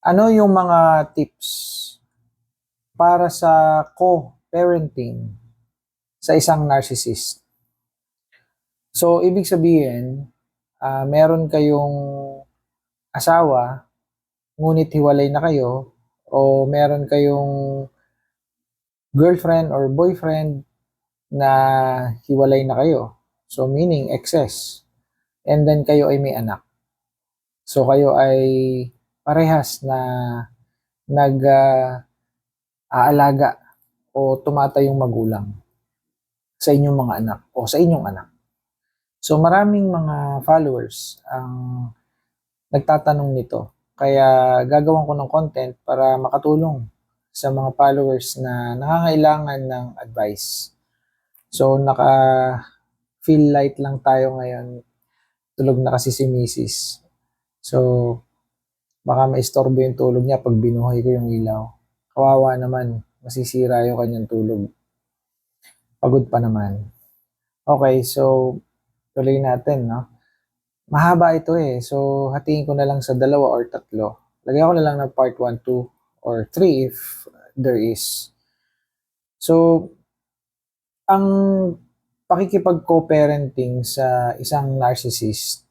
Ano yung mga tips para sa co-parenting sa isang narcissist? So, ibig sabihin, ah, meron kayong asawa, ngunit hiwalay na kayo, o meron kayong girlfriend or boyfriend na hiwalay na kayo. So, meaning excess. And then kayo ay may anak. So, kayo ay parehas na nag ah, o tumatayong magulang sa inyong mga anak o sa inyong anak. So maraming mga followers ang nagtatanong nito. Kaya gagawan ko ng content para makatulong sa mga followers na nangangailangan ng advice. So naka feel light lang tayo ngayon. Tulog na kasi si Mrs. So baka maistorbo yung tulog niya pag binuhay ko yung ilaw. Kawawa naman, masisira yung kanyang tulog. Pagod pa naman. Okay, so tuloy natin, no? Mahaba ito eh. So, hatiin ko na lang sa dalawa or tatlo. Lagyan ko na lang ng part 1, 2, or 3 if there is. So, ang pakikipag-co-parenting sa isang narcissist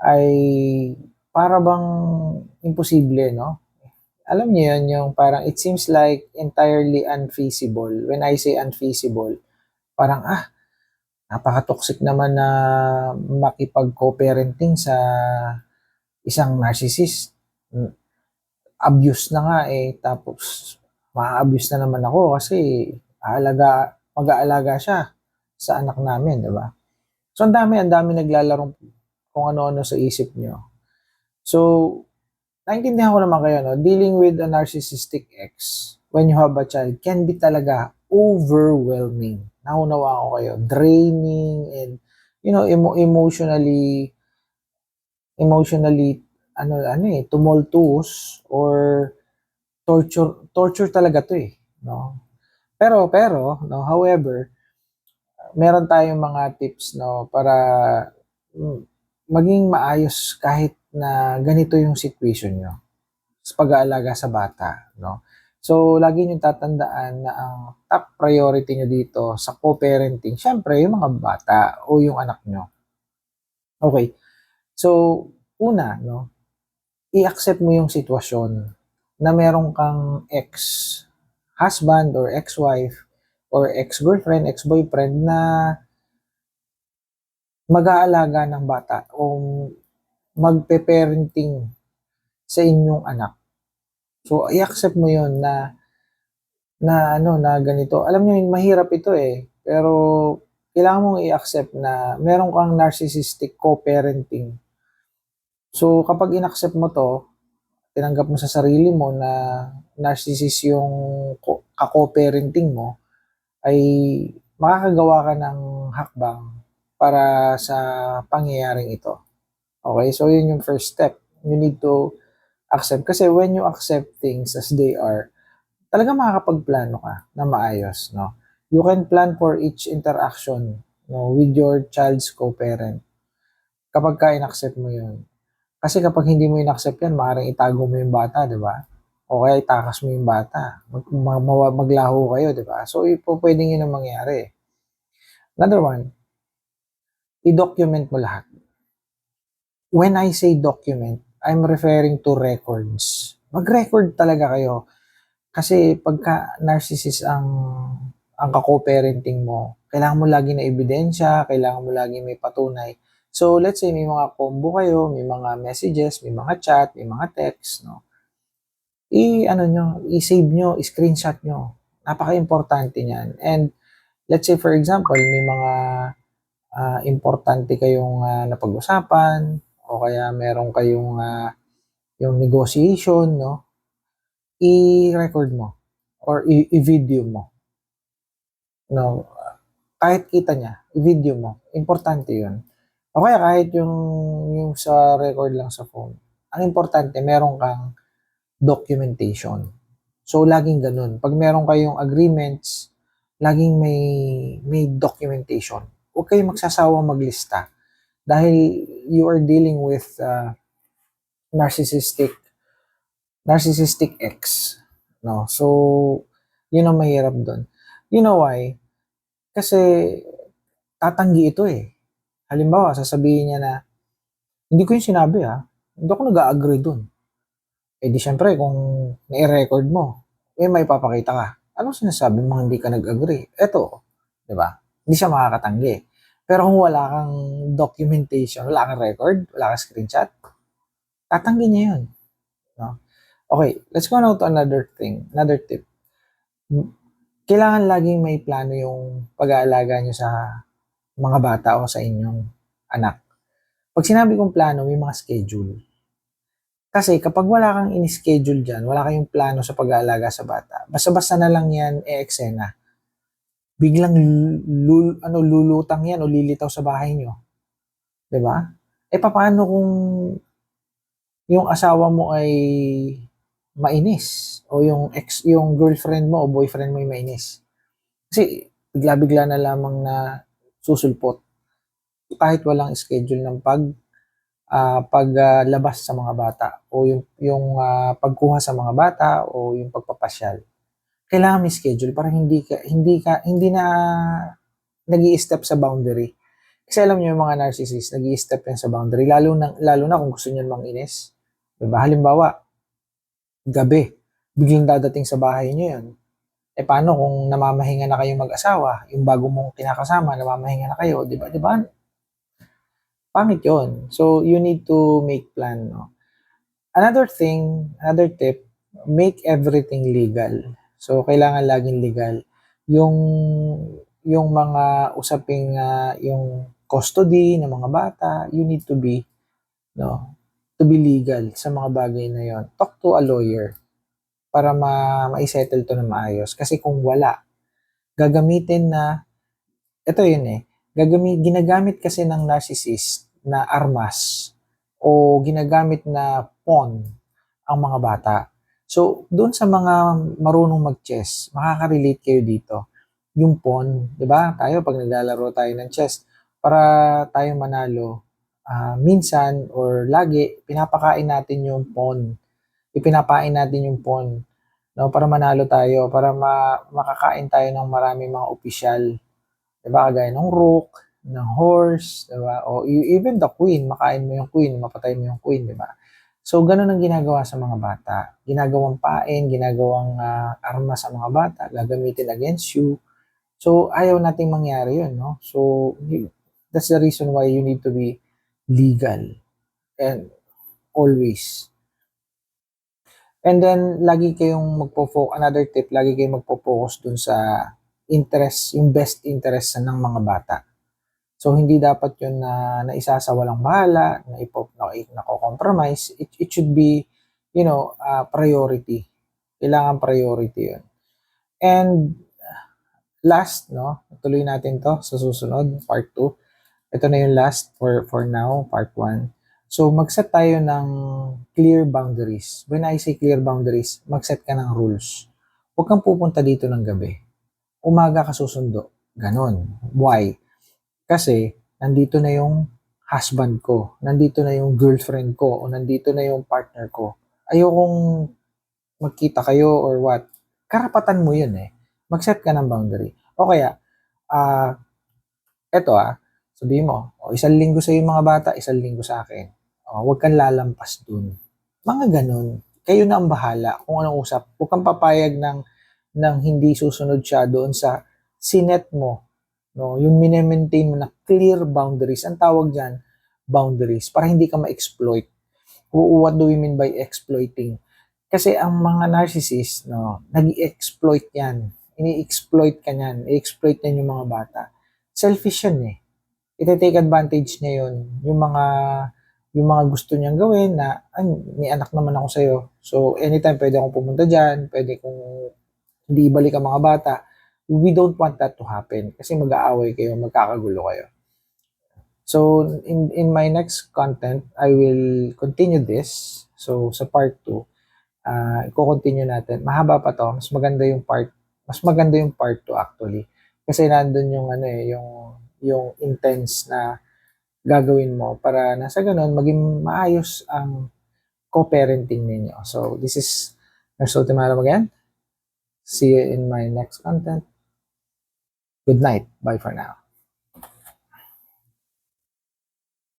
ay para bang imposible, no? Alam niyo yun, yung parang it seems like entirely unfeasible. When I say unfeasible, parang ah, napaka-toxic naman na makipag-co-parenting sa isang narcissist. Mm, Abuse na nga eh, tapos ma-abuse na naman ako kasi aalaga, mag-aalaga siya sa anak namin, di ba? So, ang dami, ang dami naglalaro kung ano-ano sa isip nyo. So, naintindihan ko naman kayo, no? Dealing with a narcissistic ex when you have a child can be talaga overwhelming. Naunawa ko kayo. Draining and, you know, emo- emotionally, emotionally, ano, ano eh, tumultuous or torture, torture talaga to eh, no? Pero, pero, no, however, meron tayong mga tips, no, para mm, maging maayos kahit na ganito yung situation nyo sa pag-aalaga sa bata, no? So, lagi nyo tatandaan na ang top priority nyo dito sa co-parenting, syempre, yung mga bata o yung anak nyo. Okay. So, una, no, i-accept mo yung sitwasyon na meron kang ex-husband or ex-wife or ex-girlfriend, ex-boyfriend na mag-aalaga ng bata o magpe-parenting sa inyong anak. So, i-accept mo yon na na ano na ganito. Alam niyo mahirap ito eh. Pero kailangan mong i-accept na meron kang narcissistic co-parenting. So, kapag in-accept mo to, tinanggap mo sa sarili mo na narcissist yung ko- ka-co-parenting mo, ay makakagawa ka ng hakbang para sa pangyayaring ito. Okay, so yun yung first step. You need to accept. Kasi when you accept things as they are, talaga makakapagplano ka na maayos, no? You can plan for each interaction no, with your child's co-parent kapag ka in-accept mo yun. Kasi kapag hindi mo in-accept yan, maaaring itago mo yung bata, di ba? O kaya itakas mo yung bata. Mag, mag, mag- maglaho kayo, di ba? So, ipo, pwedeng yun ang mangyari. Another one, i-document mo lahat. When I say document, I'm referring to records. Mag-record talaga kayo. Kasi pagka narcissist ang ang kako-parenting mo, kailangan mo lagi na ebidensya, kailangan mo lagi may patunay. So, let's say may mga combo kayo, may mga messages, may mga chat, may mga text, no? I, ano nyo, i-save nyo, i-screenshot nyo. Napaka-importante niyan. And, let's say for example, may mga ah, importante kayong ah, napag-usapan, o kaya meron kayong ah, yung negotiation, no? I-record mo or i-video mo. No? Kahit kita niya, i-video mo. Importante yun. O kaya kahit yung, yung sa record lang sa phone. Ang importante, meron kang documentation. So, laging ganun. Pag meron kayong agreements, laging may, may documentation. Huwag kayong magsasawang maglista. Dahil you are dealing with uh, narcissistic narcissistic ex. No? So, yun ang mahirap doon. You know why? Kasi tatanggi ito eh. Halimbawa, sasabihin niya na, hindi ko yung sinabi ha. Hindi ako nag-agree doon. Eh di syempre, kung nai-record mo, eh may papakita ka. Anong sinasabi mo hindi ka nag-agree? Eto, di ba? Hindi siya makakatanggi. Pero kung wala kang documentation, wala kang record, wala kang screenshot, tatanggi niya yun. No? Okay, let's go now to another thing, another tip. Kailangan laging may plano yung pag-aalaga nyo sa mga bata o sa inyong anak. Pag sinabi kong plano, may mga schedule. Kasi kapag wala kang in-schedule dyan, wala kayong plano sa pag-aalaga sa bata, basta-basta na lang yan e-eksena. Biglang lul, ano, lulutang yan o lilitaw sa bahay nyo. ba? Eh paano kung yung asawa mo ay mainis o yung ex yung girlfriend mo o boyfriend mo ay mainis. Kasi bigla-bigla na lamang na susulpot kahit walang schedule ng pag uh, paglabas uh, sa mga bata o yung yung uh, pagkuha sa mga bata o yung pagpapasyal. Kailangan may schedule para hindi ka hindi ka hindi na nag-i-step sa boundary. Kasi alam niyo yung mga narcissist, nag-i-step yan sa boundary lalo na lalo na kung gusto niyo manginis. Diba? Halimbawa, gabi, biglang dadating sa bahay niyo yun. Eh paano kung namamahinga na kayong mag-asawa, yung bago mong kinakasama, namamahinga na kayo, di ba? Di ba? Pangit yun. So, you need to make plan, no? Another thing, another tip, make everything legal. So, kailangan laging legal. Yung, yung mga usaping, uh, yung custody ng mga bata, you need to be, no, to be legal sa mga bagay na yon. Talk to a lawyer para ma ma-settle to na maayos. Kasi kung wala, gagamitin na, ito yun eh, gagamit, ginagamit kasi ng narcissist na armas o ginagamit na pawn ang mga bata. So, doon sa mga marunong mag-chess, makaka-relate kayo dito. Yung pawn, di ba? Tayo, pag naglalaro tayo ng chess, para tayo manalo, uh, minsan or lagi, pinapakain natin yung pawn. Ipinapain natin yung pawn no, para manalo tayo, para ma makakain tayo ng marami mga opisyal. Diba? Kagaya ng rook, ng horse, diba? O even the queen, makain mo yung queen, mapatay mo yung queen, diba? So, ganun ang ginagawa sa mga bata. Ginagawang pain, ginagawang uh, arma sa mga bata, gagamitin against you. So, ayaw nating mangyari yun, no? So, that's the reason why you need to be legal and always. And then, lagi kayong magpo-focus, another tip, lagi kayong magpo-focus dun sa interest, yung best interest ng mga bata. So, hindi dapat yun na naisa sa walang bahala, na ipo, na, nako-compromise. It, it should be, you know, uh, priority. Kailangan priority yun. And last, no, tuloy natin to sa susunod, part 2 ito na yung last for, for now, part 1. So, mag-set tayo ng clear boundaries. When I say clear boundaries, mag-set ka ng rules. Huwag kang pupunta dito ng gabi. Umaga ka susundo. Ganon. Why? Kasi, nandito na yung husband ko, nandito na yung girlfriend ko, o nandito na yung partner ko. Ayokong magkita kayo or what. Karapatan mo yun eh. Mag-set ka ng boundary. O kaya, ah, uh, eto ah, sabi mo, o isang linggo sa yung mga bata, isang linggo sa akin. O, huwag kang lalampas dun. Mga ganun. Kayo na ang bahala kung anong usap. Huwag kang papayag ng, ng hindi susunod siya doon sa sinet mo. No? Yung minemaintain mo na clear boundaries. Ang tawag dyan, boundaries. Para hindi ka ma-exploit. What do we mean by exploiting? Kasi ang mga narcissist, no, nag-exploit yan. Ini-exploit ka niyan. I-exploit niyan yung mga bata. Selfish yan eh ite-take advantage niya yun. Yung mga yung mga gusto niyang gawin na ay, may anak naman ako sa'yo. So, anytime pwede akong pumunta dyan, pwede kong hindi ibalik ang mga bata. We don't want that to happen kasi mag-aaway kayo, magkakagulo kayo. So, in, in my next content, I will continue this. So, sa part 2, uh, ah, i-continue natin. Mahaba pa to. Mas maganda yung part, mas maganda yung part 2 actually. Kasi nandun yung ano eh, yung yung intense na gagawin mo para na sa ganun maging maayos ang co-parenting ninyo. So, this is Nurse Ultimatum again. See you in my next content. Good night. Bye for now.